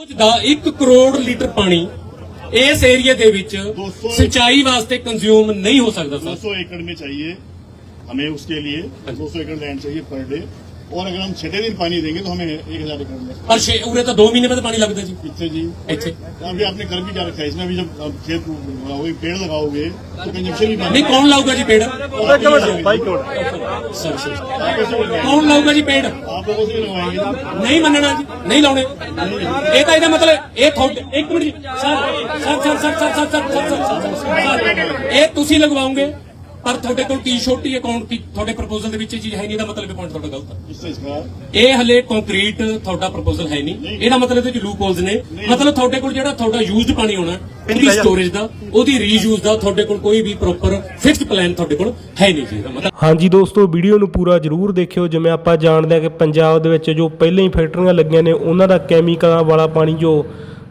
ਰੋਜ਼ ਦਾ 1 crore litre ਪਾਣੀ ਇਸ area ਦੇ ਵਿੱਚ ਸਿੰਚਾਈ ਵਾਸਤੇ ਕੰਜ਼ਿਊਮ नहीं हो सकता सर 200 एकड़ में चाहिए हमें उसके लिए 200 एकड़ लैंड चाहिए पर डे और अगर हम छठे दिन पानी देंगे तो हमें एक हजार एकड़ में ਪਰ ਛੇ ਉਰੇ ਤਾਂ 2 ਮਹੀਨੇ ਬਾਅਦ ਪਾਣੀ ਲੱਗਦਾ ਜੀ कितने जी ਇੱਥੇ अभी आपने कर भी क्या रखा है इसमें अभी जब आप खेत लगाओगे पेड़ लगाओगे तो कंजप्शन भी ਨਹੀਂ ਕੌਣ ਲਾਊਗਾ ਜੀ ਪੇੜ बाइक ਸਰ ਸਰ आप कैसे लगाएंगे? ਕੌਣ ਲਾਊਗਾ ਜੀ ਪੇੜ आप लोगों से भी लगवाएंगे ਨਹੀਂ ਮੰਨਣਾ ਜੀ ਨਹੀਂ ਲਾਉਣੇ ਇਹ ਤਾਂ ਇਹਦਾ ਮਤਲਬ ਇਹ ਤੁਹਾਡੇ ਇੱਕ ਮਿੰਟ ਜੀ sir sir sir sir sir sir sir sir sir ਇਹ ਤੁਸੀਂ ਲਗਵਾਓਗੇ ਪਰ ਤੁਹਾਡੇ ਕੋਲ ਟੀ-ਸ਼ਰਟ ਅਕਾਊਂਟ ਦੀ ਤੁਹਾਡੇ ਪ੍ਰਪੋਜ਼ਲ ਦੇ ਵਿੱਚ ਇਹ ਚੀਜ਼ ਹੈ ਨਹੀਂ ਇਹਦਾ ਮਤਲਬ ਇਹ ਪੁਆਇੰਟ ਤੁਹਾਡਾ ਗਲਤ ਹੈ। ਇਹ ਹਲੇ ਕੰਕਰੀਟ ਤੁਹਾਡਾ ਪ੍ਰਪੋਜ਼ਲ ਹੈ ਨਹੀਂ। ਇਹਦਾ ਮਤਲਬ ਇਹਦੇ ਚ ਲੂਪ ਹੋਲਸ ਨੇ ਮਤਲਬ ਤੁਹਾਡੇ ਕੋਲ ਜਿਹੜਾ ਤੁਹਾਡਾ ਯੂਜ਼ਡ ਪਾਣੀ ਹੋਣਾ ਉਹਦੀ ਸਟੋਰੇਜ ਦਾ ਉਹਦੀ ਰੀਯੂਜ਼ ਦਾ ਤੁਹਾਡੇ ਕੋਲ ਕੋਈ ਵੀ ਪ੍ਰੋਪਰ ਫਿਕਸਡ ਪਲਾਨ ਤੁਹਾਡੇ ਕੋਲ ਹੈ ਨਹੀਂ ਜੀ ਮਤਲਬ। ਹਾਂਜੀ ਦੋਸਤੋ ਵੀਡੀਓ ਨੂੰ ਪੂਰਾ ਜ਼ਰੂਰ ਦੇਖਿਓ। ਜਿਵੇਂ ਆਪਾਂ ਜਾਣਦੇ ਆ ਕਿ ਪੰਜਾਬ ਦੇ ਵਿੱਚ ਜੋ ਪਹਿਲਾਂ ਹੀ ਫੈਕਟਰੀਆਂ ਲੱਗੀਆਂ ਨੇ ਉਹਨਾਂ ਦਾ ਕੈਮੀਕਲਾਂ ਵਾਲਾ ਪਾਣੀ ਜੋ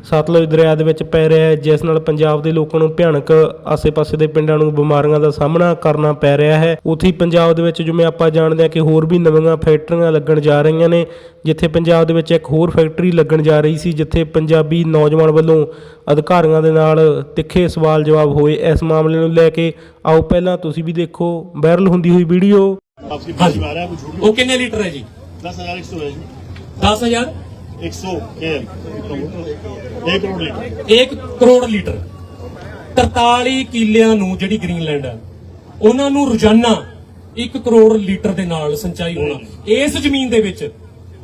ਸਤਲੁਜ ਦਰਿਆ ਦੇ ਵਿੱਚ ਪੈ ਰਿਹਾ ਹੈ ਜਿਸ ਨਾਲ ਪੰਜਾਬ ਦੇ ਲੋਕਾਂ ਨੂੰ ਭਿਆਨਕ ਆਸੇ-ਪਾਸੇ ਦੇ ਪਿੰਡਾਂ ਨੂੰ ਬਿਮਾਰੀਆਂ ਦਾ ਸਾਹਮਣਾ ਕਰਨਾ ਪੈ ਰਿਹਾ ਹੈ। ਉਥੇ ਪੰਜਾਬ ਦੇ ਵਿੱਚ ਜਿਵੇਂ ਆਪਾਂ ਜਾਣਦੇ ਹਾਂ ਕਿ ਹੋਰ ਵੀ ਨਵੀਆਂ ਫੈਕਟਰੀਆਂ ਲੱਗਣ ਜਾ ਰਹੀਆਂ ਨੇ ਜਿੱਥੇ ਪੰਜਾਬ ਦੇ ਵਿੱਚ ਇੱਕ ਹੋਰ ਫੈਕਟਰੀ ਲੱਗਣ ਜਾ ਰਹੀ ਸੀ ਜਿੱਥੇ ਪੰਜਾਬੀ ਨੌਜਵਾਨ ਵੱਲੋਂ ਅਧਿਕਾਰੀਆਂ ਦੇ ਨਾਲ ਤਿੱਖੇ ਸਵਾਲ ਜਵਾਬ ਹੋਏ। ਇਸ ਮਾਮਲੇ ਨੂੰ ਲੈ ਕੇ ਆਓ ਪਹਿਲਾਂ ਤੁਸੀਂ ਵੀ ਦੇਖੋ ਵਾਇਰਲ ਹੁੰਦੀ ਹੋਈ ਵੀਡੀਓ। ਆਪਕੀ ਬਾਰੀ ਆ ਰਿਹਾ ਉਹ ਕਿੰਨੇ ਲੀਟਰ ਹੈ ਜੀ? 10100 ਹੈ ਜੀ। 10000 100 ਕਰੋੜ ਲੀਟਰ 1 ਕਰੋੜ ਲੀਟਰ। 43 ਕਿੱਲਿਆਂ ਨੂੰ ਜਿਹੜੀ ਗ੍ਰੀਨਲੈਂਡ ਹੈ ਉਹਨਾਂ ਨੂੰ ਰੋਜ਼ਾਨਾ 1 ਕਰੋੜ ਲੀਟਰ ਦੇ ਨਾਲ ਸਿੰਚਾਈ ਹੋਣਾ। ਇਸ ਜ਼ਮੀਨ ਦੇ ਵਿੱਚ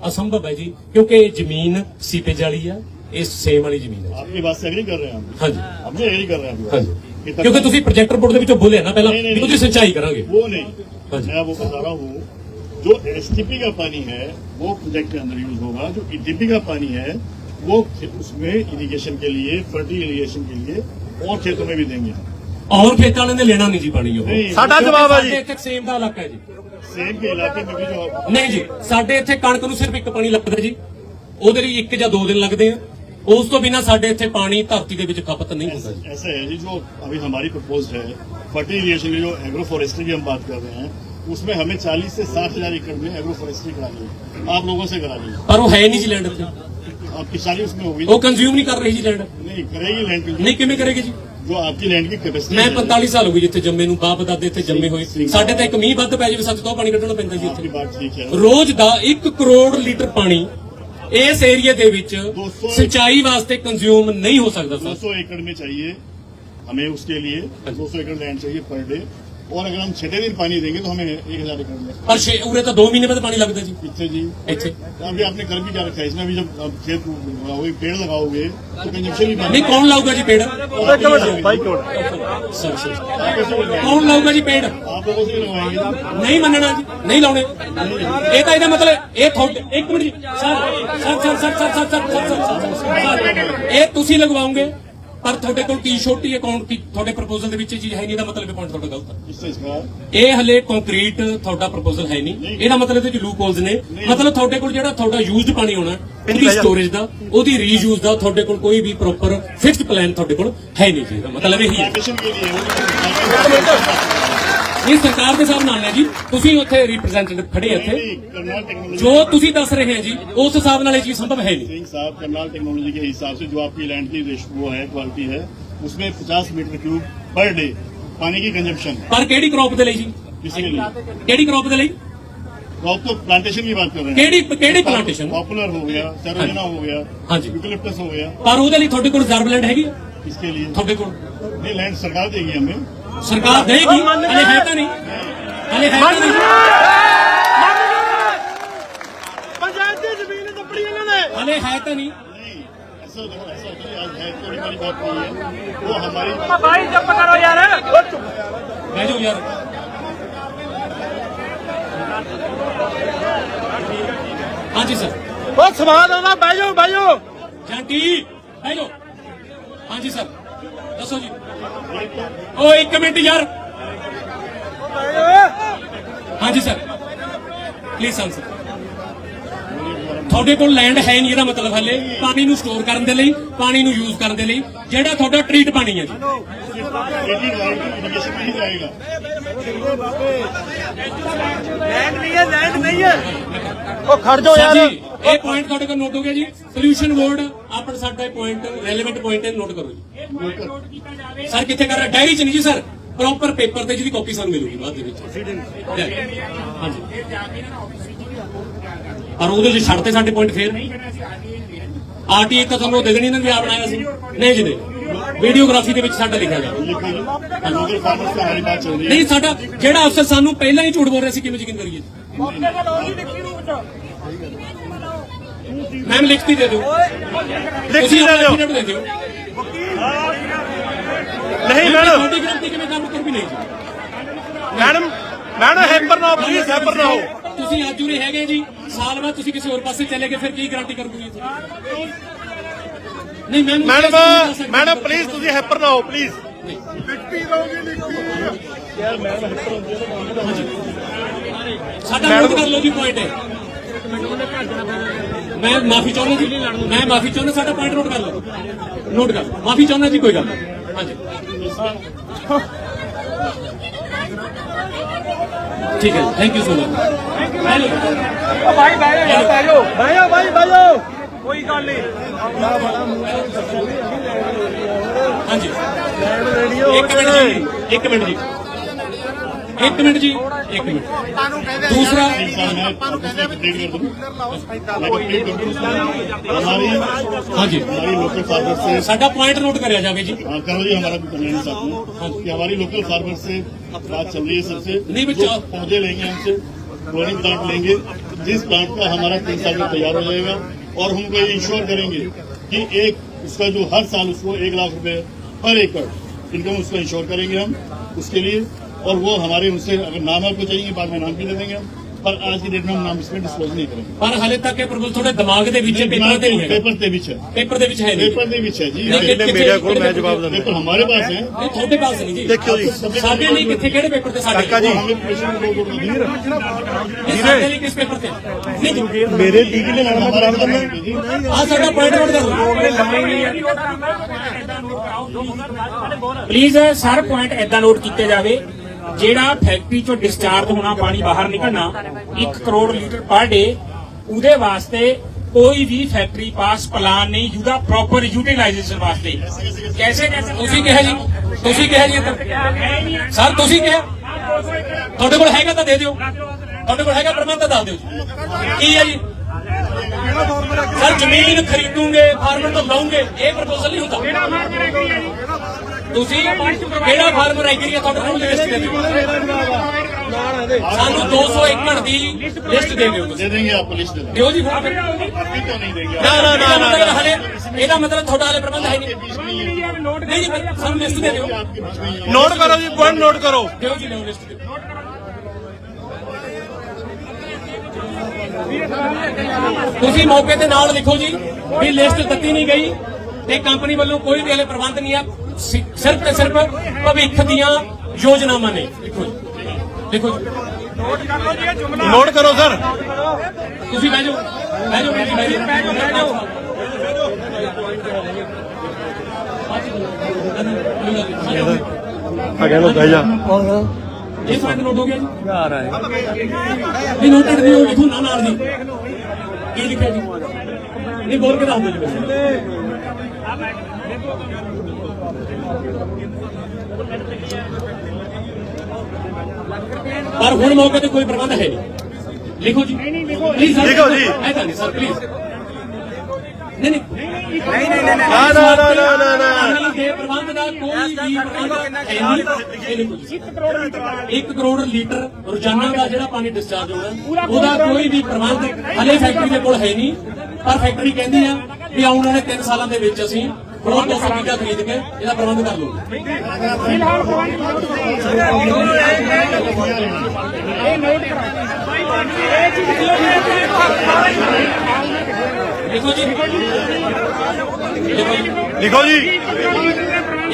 ਅਸੰਭਵ ਹੈ ਜੀ ਕਿਉਂਕਿ ਇਹ ਜ਼ਮੀਨ ਸੀਪੇਜ ਵਾਲੀ ਆ ਇਹ ਸੇਮ ਵਾਲੀ ਜ਼ਮੀਨ ਹੈ ਆਪਣੀ ਬਸ ਐਗਰੀ ਕਰ ਰਹੇ ਹਾਂ। ਹਾਂਜੀ। ਆਪਨੇ ਐਗਰੀ ਕਰ ਰਹੇ ਹਾਂ ਹਾਂਜੀ। ਕਿਉਂਕਿ ਤੁਸੀਂ ਪ੍ਰੋਜੈਕਟ ਰਿਪੋਰਟ ਦੇ ਵਿੱਚੋਂ ਬੋਲੇ ਨਾ ਪਹਿਲਾਂ ਤੁਸੀਂ ਸਿੰਚਾਈ ਕਰਾਂਗੇ। ਉਹ ਨਹੀਂ। ਮੈਂ ਉਹ ਬਤਾ ਰਹਾ जो एसटीपी का पानी है वो प्रोजेक्ट के अंदर यूज होगा जो ईटीपी का पानी है वो खे- उसमें इरिगेशन के लिए फर्टी इरिगेशन के लिए और खेतों में भी देंगे ਔਰ ਖੇਤਾਂ ਵਾਲਿਆਂ ਨੇ ਲੈਣਾ ਨਹੀਂ ਜੀ ਪਾਣੀ ਉਹ ਨਹੀਂ। ਸਾਡਾ ਜਵਾਬ ਹੈ ਜੀ ਸਾਡੇ ਇੱਥੇ ਸੇਮ ਦਾ ਇਲਾਕਾ ਹੈ ਜੀ सेम के इलाके में भी जो ਨਹੀਂ ਜੀ ਸਾਡੇ ਇੱਥੇ ਕਣਕ ਨੂੰ ਸਿਰਫ ਇੱਕ ਪਾਣੀ ਲੱਗਦਾ ਜੀ ਉਹਦੇ ਲਈ ਇੱਕ ਜਾਂ ਦੋ ਦਿਨ ਲੱਗਦੇ ਆ ਉਸ ਤੋਂ ਬਿਨਾ ਸਾਡੇ ਇੱਥੇ ਪਾਣੀ ਧਰਤੀ ਦੇ ਵਿੱਚ ਖਪਤ ਨਹੀਂ ਹੁੰਦਾ ਜੀ ऐसा है जी जो अभी हमारी प्रपोज है फर्टी इरिगेशन की जो एग्रो फॉरेस्ट्री की हम बात कर रहे हैं उसमें हमें 40 से साठ हजार एकड़ में एग्रो फॉरेस्ट्री करानी है आप लोगों से करानी है ਪਰ ਉਹ ਹੈ नहीं ਜੀ ਲੈਂਡ ਉੱਥੇ आपकी सारी उसमें होगी ਉਹ ਕੰਜ਼ਿਊਮ ਨਹੀਂ ਕਰ ਰਹੀ ਜੀ ਲੈਂਡ नहीं करेगी लैंड ਨਹੀਂ ਕਿਵੇਂ ਕਰੇਗੀ ਜੀ जो आपकी लैंड की कैपेसिटी ਮੈਂ 45 ਸਾਲ ਹੋ ਗਏ ਜਿੱਥੇ ਜੰਮੇ ਨੂੰ ਬਾਪ ਦਾਦੇ ਇੱਥੇ ਜੰਮੇ ਹੋਏ ਸਾਡੇ ਤਾਂ ਇੱਕ ਮੀਂਹ ਵੱਧ ਪੈ ਜਾਵੇ ਸੱਤ ਤੋਂ ਪਾਣੀ ਕੱਢਣਾ ਪੈਂਦਾ ਜੀ आपकी ਇੱਥੇ बात ठीक है ਰੋਜ਼ ਦਾ 1 ਕਰੋੜ ਲੀਟਰ ਪਾਣੀ ਇਸ ਏਰੀਆ ਦੇ ਵਿੱਚ ਸਿੰਚਾਈ ਵਾਸਤੇ ਕੰਜ਼ਿਊਮ ਨਹੀਂ ਹੋ ਸਕਦਾ ਸਰ 200 एकड़ में चाहिए हमें उसके लिए 200 एकड़ लैंड चाहिए पर डे और अगर हम छठे दिन पानी देंगे तो हमें एक हजार एकड़ में ਪਰ ਛੇ ਉਰੇ ਤਾਂ 2 ਮਹੀਨੇ ਬਾਅਦ ਪਾਣੀ ਲੱਗਦਾ ਜੀ कितने जी ਇੱਥੇ अभी आपने कर भी क्या रखा है इसमें अभी जब आप खेत लगाओगे पेड़ लगाओगे तो कंजप्शन भी ਨਹੀਂ ਕੌਣ ਲਾਊਗਾ ਜੀ ਪੇੜ बाइक ਸਰ ਸਰ आप कैसे लगाएंगे? ਕੌਣ ਲਾਊਗਾ ਜੀ ਪੇੜ आप लोगों से भी लगवाएंगे ਨਹੀਂ ਮੰਨਣਾ ਜੀ ਨਹੀਂ ਲਾਉਣੇ ਇਹ ਤਾਂ ਇਹਦਾ ਮਤਲਬ ਇਹ ਤੁਹਾਡੇ ਇੱਕ ਮਿੰਟ ਜੀ sir sir sir sir sir sir sir sir sir sir ਇਹ ਤੁਸੀਂ ਲਗਵਾਓਗੇ ਪਰ ਤੁਹਾਡੇ ਕੋਲ ਟੀ-ਸ਼ਰਟ ਅਕਾਊਂਟ ਦੀ ਤੁਹਾਡੇ ਪ੍ਰਪੋਜ਼ਲ ਦੇ ਵਿੱਚ ਇਹ ਚੀਜ਼ ਹੈ ਨਹੀਂ ਇਹਦਾ ਮਤਲਬ ਇਹ ਤੁਹਾਡਾ ਗਲਤ ਹੈ। ਇਹ ਹਲੇ ਕੰਕਰੀਟ ਤੁਹਾਡਾ ਪ੍ਰਪੋਜ਼ਲ ਹੈ ਨਹੀਂ। ਇਹਦਾ ਮਤਲਬ ਇਹ ਕਿ ਲੂਪ ਹੋਲਸ ਨੇ। ਮਤਲਬ ਤੁਹਾਡੇ ਕੋਲ ਜਿਹੜਾ ਤੁਹਾਡਾ ਯੂਜ਼ਡ ਪਾਣੀ ਹੋਣਾ ਉਹਦੀ ਸਟੋਰੇਜ ਦਾ ਉਹਦੀ ਰੀਯੂਜ਼ ਦਾ ਤੁਹਾਡੇ ਕੋਲ ਕੋਈ ਵੀ ਪ੍ਰੋਪਰ ਫਿਕਸ ਪਲਾਨ ਤੁਹਾਡੇ ਕੋਲ ਹੈ ਨਹੀਂ ਜੀ। ਮਤਲਬ ਇਹ ਹੀ। ਹੈ। ਇਹ ਸਰਕਾਰ ਦੇ ਹਿਸਾਬ ਨਾਲ ਨੇ ਜੀ ਤੁਸੀਂ ਉੱਥੇ ਰਿਪਰੈਜ਼ੈਂਟੇਟਿਵ ਖੜੇ ਆ ਇੱਥੇ नहीं, करनाल टेक्नोलॉजी ਜੋ ਤੁਸੀਂ ਦੱਸ ਰਹੇ ਹੋ ਜੀ ਉਸ ਹਿਸਾਬ ਨਾਲ ਇਹ ਚੀਜ਼ ਸੰਭਵ ਹੈ ਨਹੀਂ सिंह साहब करनाल टेक्नोलॉजी के हिसाब से जो आपकी लैंड की रेश- वो है क्वालिटी है उसमें 50 मीटर क्यूब पर डे पानी की कंजप्शन ਪਰ ਕਿਹੜੀ ਕ੍ਰੌਪ ਦੇ ਲਈ ਜੀ इसके लिए ਕਿਹੜੀ ਕ੍ਰੌਪ ਦੇ ਲਈ आप तो प्लांटेशन की बात कर रहे हैं ਕਿਹੜੀ ਕਿਹੜੀ ਪਲਾਂਟੇਸ਼ਨ पॉपुलर हो गया सेरोजना हो गया हाँ जी। यूकलिप्टस हो गया ਪਰ ਉਹਦੇ ਲਈ ਤੁਹਾਡੇ ਕੋਲ ਰਿਜ਼ਰਵ ਲੈਂਡ ਹੈਗੀ ਹੈ? इसके लिए ਤੁਹਾਡੇ ਕੋਲ नहीं लैंड सरकार देगी हमें ਸਰਕਾਰ ਦੇਗੀ? ਹਲੇ ਹੈ ਤਾਂ ਨਹੀਂ। ਹਲੇ ਹੈ ਤਾਂ ਨਹੀਂ। ਪੰਚਾਇਤ ਦੀ ਜ਼ਮੀਨ ਦੱਪੜੀ ਇਹਨਾਂ ਨੇ। ਹਲੇ ਹੈ ਤਾਂ ਨਹੀਂ। भाई चुप करो यार बैठो यार हाँ जी सर वो सवाल आना बैठो बैठो जाटी बैठो हाँ जी सर दसो जी ਓ ਇੱਕ ਮਿੰਟ ਯਾਰ। ਹਾਂਜੀ ਸਰ। ਪਲੀਜ਼ ਆਨਸਰ ਤੁਹਾਡੇ ਕੋਲ ਲੈਂਡ ਹੈ ਨਹੀਂ ਇਹਦਾ ਮਤਲਬ ਹਲੇ। ਪਾਣੀ ਨੂੰ ਸਟੋਰ ਕਰਨ ਦੇ ਲਈ ਪਾਣੀ ਨੂੰ ਯੂਜ਼ ਕਰਨ ਦੇ ਲਈ। ਜਿਹੜਾ ਤੁਹਾਡਾ ਟ੍ਰੀਟ ਪਾਣੀ ਹੈ ਨੋਟ ਹੋ ਗਿਆ ਜੀ। ਸੋਲੂਸ਼ਨ ਬੋਰਡ ਆਪਣਾ ਸਾਡਾ ਪੁਆਇੰਟ ਰੈਲੇਵੈਂਟ ਪੁਆਇੰਟ ਨੋਟ ਕਰੋ ਜੀ। ਸਰ ਕਿੱਥੇ ਕਰ ਰਿਹਾ? ਡਾਇਰੀ ਚ ਨਹੀਂ ਜੀ ਸਰ ਪ੍ਰੋਪਰ ਪੇਪਰ ਤੇ ਜਿਹਦੀ ਕਾਪੀ ਸਾਨੂੰ ਮਿਲੂਗੀ ਬਾਅਦ ਦੇ ਵਿੱਚ। ਹਾਂਜੀ। ਔਰ ਉਹਦੇ ਵਿੱਚ ਛੱਡ ਤੇ ਸਾਡੇ ਪੁਆਇੰਟ ਫੇਰ। ਆਰਟੀਏ ਤਾਂ ਤੁਹਾਨੂੰ ਦਿਖਣੀ ਨਾ ਵੀ ਆ ਬਣਾਇਆ ਸੀ। ਨਹੀਂ ਜੀ ਵੀਡੀਓਗ੍ਰਾਫੀ ਦੇ ਵਿੱਚ ਸਾਡਾ ਲਿਖਿਆ ਗਿਆ। ਨਹੀਂ ਸਾਡਾ ਜਿਹੜਾ ਅਫਸਰ ਸਾਨੂੰ ਪਹਿਲਾਂ ਹੀ ਝੂਠ ਬੋਲ ਰਿਹਾ ਸੀ ਕਿਵੇਂ ਯਕੀਨ ਕਰੀਏ? ਮੈਮ ਲਿਖਤੀ ਦੇ ਦਿਓ। ਲਿਖਤੀ ਦੇ ਦਿਓ। ਨਹੀਂ ਮੈਡਮ ਕਿਵੇਂ ਕੰਮ ਕਰ ਵੀ ਨਹੀਂ ਮੈਡਮ ਮੈਡਮ ਹੈਪਰ ਨਾ ਪਲੀਜ਼ ਹੈਪਰ ਨਾ ਹੋ। ਤੁਸੀਂ ਅੱਜ ਉਰੇ ਹੈਗੇ ਜੀ ਸਾਲ ਬਾਅਦ ਤੁਸੀਂ ਕਿਸੇ ਹੋਰ ਪਾਸੇ ਚਲੇ ਗਏ ਫਿਰ ਕੀ ਗਾਰੰਟੀ ਕਰ ਦੂਗੀ ਨਹੀਂ ਮੈਮ ਮੈਡਮ ਮੈਡਮ ਪਲੀਜ਼ ਤੁਸੀਂ ਹੈਪਰ ਨਾ ਹੋ ਪਲੀਜ਼ ਸਾਡਾ ਨੋਟ ਕਰ ਲਓ ਜੀ ਪੁਆਇੰਟ ਹੈ ਮੈਂ ਮਾਫੀ ਚਾਹੁੰਦਾ ਜੀ ਮੈਂ ਮਾਫੀ ਚਾਹੁੰਦਾ ਸਾਡਾ ਪੁਆਇੰਟ ਨੋਟ ਕਰ ਲਓ। ਨੋਟ ਕਰ। ਮਾਫੀ ਚਾਹੁੰਦਾ ਜੀ ਕੋਈ ਗੱਲ ਨਹੀਂ। ਹਾਂਜੀ। ਠੀਕ ਹੈ ਥੈਂਕ ਯੂ ਸੋ ਮਚ ਭਾਈ ਬਾਈ ਬਾਈਓ ਬਾਈਓ ਬਾਈ ਬਾਈਓ ਕੋਈ ਗੱਲ ਨਹੀਂ ਹਾਂਜੀ। ਇੱਕ ਮਿੰਟ ਜੀ, ਇੱਕ ਮਿੰਟ ਜੀ। एक मिनट जी एक मिनट। दूसरा हाँ जी। सा फार्मर नोट कर ਪੁਆਇੰਟ जी। हाँ, करो जी हमारा भी साथ में। हाँ हमारी लोकल फार्मर से बात चल रही है सबसे। नहीं, मैं पौधे लेंगे हमसे क्लोनिंग प्लांट लेंगे जिस प्लांट का हमारा तीन साल में तैयार हो जाएगा और हमको ये इंश्योर करेंगे कि एक उसका जो हर साल उसको एक लाख रुपए पर एकड़ इनकम उसको इंश्योर करेंगे हम उसके लिए। और वो हमारे उनसे अगर नाम आपको चाहिए बाद में नाम भी दे देंगे हम पर आज की डेट में हम नाम इसमें डिस्क्लोज नहीं करेंगे ਪਰ ਹਲੇ ਤੱਕ ਇਹ ਪ੍ਰਪੋਜ਼ਲ ਤੁਹਾਡੇ ਦਿਮਾਗ ਦੇ ਵਿੱਚ ਹੈ, ਪੇਪਰ ਤੇ ਨਹੀਂ ਹੈਗਾ पेपर ਦੇ ਵਿੱਚ ਹੈ ਪੇਪਰ ਦੇ ਵਿੱਚ ਹੈ ਨਹੀਂ पेपर ਦੇ ਵਿੱਚ ਹੈ ਜੀ ਨਹੀਂ, ਕਿੱਥੇ- ਮੀਡੀਆ ਕੋਲ ਮੈਂ ਜਵਾਬ ਕਿਹੜੇ पेपर हमारे पास है ਨਹੀਂ ਤੁਹਾਡੇ ਪਾਸ ਨਹੀਂ ਜੀ ਦੇਖਿਓ ਜੀ ਸਾਡੇ ਨਹੀਂ ਕਿੱਥੇ ਕਿਹੜੇ ਪੇਪਰ ਤੇ ਸਾਡੇ ਕਾਕਾ ਜੀ। वो हमें permission दो दो दो ਨਹੀਂ, ਸਾਡੇ ਲਈ ਕਿਸ ਪੇਪਰ ਤੇ ਨਹੀਂ ਜੀ ਮੇਰੇ ਡੀਗੀ ਨੇ ਨਾਲ हमारा काम है जी ਆ ਸਾਡਾ ਪੁਆਇੰਟ ਨੋਟ ਕਰ ਲਓ ਪਲੀਜ਼ ਸਰ ਪੁਆਇੰਟ ਐਦਾਂ ਨੋਟ ਕੀਤੇ ਜਾਵੇ ਜਿਹੜਾ ਫੈਕਟਰੀ ਚੋਂ ਡਿਸਚਾਰਜ ਹੋਣਾ, ਪਾਣੀ ਬਾਹਰ ਨਿਕਲਣਾ 1 ਕਰੋੜ ਲੀਟਰ ਪਰ ਡੇ ਉਹਦੇ ਵਾਸਤੇ ਕੋਈ ਵੀ ਫੈਕਟਰੀ ਪਾਸ ਪਲਾਨ ਨਹੀਂ ਜਿਹਦਾ ਪ੍ਰੋਪਰ ਯੂਟਿਲਾਈਜੇਸ਼ਨ ਵਾਸਤੇ। ਕੈਸੇ ਕੈਸੇ? ਤੁਸੀਂ ਕਿਹਾ ਜੀ? ਤੁਸੀਂ ਕਿਹਾ ਜੀ ਇੱਧਰ। ਸਰ ਤੁਸੀਂ ਕਿਹਾ? ਤੁਹਾਡੇ ਕੋਲ ਹੈਗਾ ਤਾਂ ਦੇ ਦਿਓ। ਤੁਹਾਡੇ ਕੋਲ ਹੈਗਾ ਪ੍ਰਬੰਧ ਤਾਂ ਦੱਸ ਦਿਓ ਕੀ ਹੈ ਜੀ? ਸਰ ਜ਼ਮੀਨ ਖਰੀਦੂਗੇ, ਫਾਰਮਰ ਤੋਂ ਲਵਾਂਗੇ ਇਹ ਪ੍ਰਪੋਜ਼ਲ ਨਹੀਂ ਹੁੰਦਾ। ਤੁਸੀਂ ਕਿਹੜਾ ਫਾਰਮਰ ਐਗਰੀ ਆ ਤੁਹਾਡੇ ਕੋਲ ਲਿਸਟ ਦੇ ਦਿਓ? ਸਾਨੂੰ 200 ਏਕੜ ਦੀ ਲਿਸਟ ਦੇ ਦਿਓ ਦੇ ਦੇਂਗੇ ਆਪ ਲਿਸਟ ਦੇ ਦਿਓ। ਜੀ ਨਾ ਨਾ ਨਾ ਨਾ ਇਹਦਾ ਮਤਲਬ ਤੁਹਾਡਾ ਹਲੇ ਪ੍ਰਬੰਧ ਹੈ ਨਹੀਂ। ਜੀ ਸਾਨੂੰ ਲਿਸਟ ਦੇ ਦਿਓ। ਨੋਟ ਕਰੋ ਜੀ ਪੁਆਇੰਟ ਨੋਟ ਕਰੋ। ਦਿਓ ਜੀ ਲਿਸਟ ਦਿਓ। ਤੁਸੀਂ ਮੌਕੇ ਤੇ ਨਾਲ ਲਿਖੋ ਜੀ ਵੀ ਲਿਸਟ ਦਿੱਤੀ ਨਹੀਂ ਗਈ ਤੇ ਕੰਪਨੀ ਵੱਲੋਂ ਕੋਈ ਵੀ ਹਲੇ ਪ੍ਰਬੰਧ ਨਹੀਂ ਆ। ਸਿਰਫ ਤੇ ਸਿਰਫ ਭਵਿੱਖ ਦੀਆਂ ਯੋਜਨਾਵਾਂ ਨੇ। ਲਿਖੋ ਜੀ। ਨੋਟ ਕਰੋ ਸਰ। ਤੁਸੀਂ ਬਹਿ ਜਾਓ। ਬਹਿ ਜਾਓ ਬਹਿ ਜਾਓ ਬਹਿ ਜਾਓ। ਬਹਿ ਜਾਓ ਅਗੇ ਲੋ ਬਹਿ ਜਾ। ਇਹ ਪੁਆਇੰਟ ਨੋਟ ਹੋ ਗਿਆ ਜੀ। ਆ ਰਹਾ ਹੈ ਇਹ ਨੋਟਡ ਨਹੀਂ ਹੋ ਲਿਖੋ ਨਾ ਨਾਲ ਜੀ ਕੀ ਲਿਖਿਆ ਜੀ। ਇਹ ਬੋਲ ਕੇ ਦੱਸ ਦਿਓ ਜੀ। ਪਰ ਹੁਣ ਮੌਕੇ ਤੇ ਕੋਈ ਪ੍ਰਬੰਧ ਹੈ ਨਹੀਂ। ਲਿਖੋ ਜੀ। ਪਲੀਜ਼ ਲਿਖੋ। ਜੀ। ਐਦਾਂ ਨਹੀਂ ਸਰ ਪਲੀਜ਼ ਨਹੀਂ ਨਹੀਂ। ਨਾ ਨਾ ਨਾ ਨਾ ਨਾ ਨਾ। ਪਾਣੀ ਦੇ ਪ੍ਰਬੰਧ ਦਾ ਕੋਈ ਵੀ ਪ੍ਰਬੰਧ ਹੈ ਨਹੀਂ। ਇਹ ਲਿਖੋ ਜੀ। 1 ਕਰੋੜ ਲੀਟਰ ਰੋਜ਼ਾਨਾ ਦਾ ਜਿਹੜਾ ਪਾਣੀ ਡਿਸਚਾਰਜ ਹੋਣਾ ਉਹਦਾ ਕੋਈ ਵੀ ਪ੍ਰਬੰਧ ਹਲੇ ਫੈਕਟਰੀ ਦੇ ਕੋਲ ਹੈ ਨਹੀਂ। ਪਰ ਫੈਕਟਰੀ ਕਹਿੰਦੀ ਆ ਵੀ ਆਉਣ ਵਾਲੇ 3 ਸਾਲਾਂ ਦੇ ਵਿੱਚ ਅਸੀਂ ਹੋਰ 200 ਚੀਜ਼ਾਂ ਖਰੀਦ ਕੇ ਇਹਦਾ ਪ੍ਰਬੰਧ ਕਰ ਲਵਾਂਗੇ ਲਿਖੋ ਜੀ ਲਿਖੋ ਜੀ। ਲਿਖੋ ਜੀ।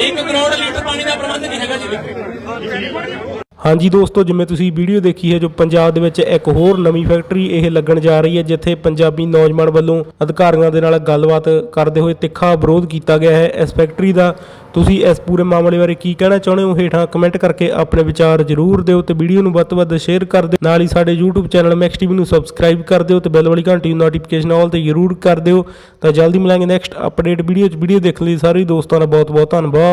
1 ਕਰੋੜ ਲੀਟਰ ਪਾਣੀ ਦਾ ਪ੍ਰਬੰਧ ਨਹੀਂ ਹੈਗਾ ਜੀ। ਲਿਖੋ ਹਾਂਜੀ ਦੋਸਤੋ, ਜਿਵੇਂ ਤੁਸੀਂ ਵੀਡੀਓ ਦੇਖੀ ਹੈ ਜੋ ਪੰਜਾਬ ਦੇ ਵਿੱਚ ਇੱਕ ਹੋਰ ਨਵੀਂ ਫੈਕਟਰੀ ਇਹ ਲੱਗਣ ਜਾ ਰਹੀ ਹੈ, ਜਿੱਥੇ ਪੰਜਾਬੀ ਨੌਜਵਾਨ ਵੱਲੋਂ ਅਧਿਕਾਰੀਆਂ ਦੇ ਨਾਲ ਗੱਲਬਾਤ ਕਰਦੇ ਹੋਏ ਤਿੱਖਾ ਵਿਰੋਧ ਕੀਤਾ ਗਿਆ ਹੈ। ਇਸ ਫੈਕਟਰੀ ਦਾ ਤੁਸੀਂ ਇਸ ਪੂਰੇ ਮਾਮਲੇ ਬਾਰੇ ਕੀ ਕਹਿਣਾ ਚਾਹੁੰਦੇ ਹੋ? ਹੇਠਾਂ ਕਮੈਂਟ ਕਰਕੇ ਆਪਣੇ ਵਿਚਾਰ ਜ਼ਰੂਰ ਦਿਓ ਤੇ ਵੀਡੀਓ ਨੂੰ ਵੱਧ ਤੋਂ ਵੱਧ ਸ਼ੇਅਰ ਕਰ ਦਿਓ। ਨਾਲ ਹੀ ਸਾਡੇ YouTube ਚੈਨਲ ਮੈਕਸ ਟੀਵੀ ਨੂੰ ਸਬਸਕ੍ਰਾਈਬ ਕਰ ਦਿਓ ਤੇ ਬੈਲ ਵਾਲੀ ਘੰਟੀ ਨੂੰ ਨੋਟੀਫਿਕੇਸ਼ਨ ਆਲ ਤੇ ਜ਼ਰੂਰ ਕਰ ਦਿਓ। ਤਾਂ ਜਲਦੀ ਮਿਲਾਂਗੇ ਨੈਕਸਟ ਅਪਡੇਟ ਵੀਡੀਓ 'ਚ। ਵੀਡੀਓ ਦੇਖਣ ਲਈ ਸਾਰੇ ਦੋਸਤਾਂ ਦਾ ਬਹੁਤ ਬਹੁਤ ਧੰਨਵਾਦ।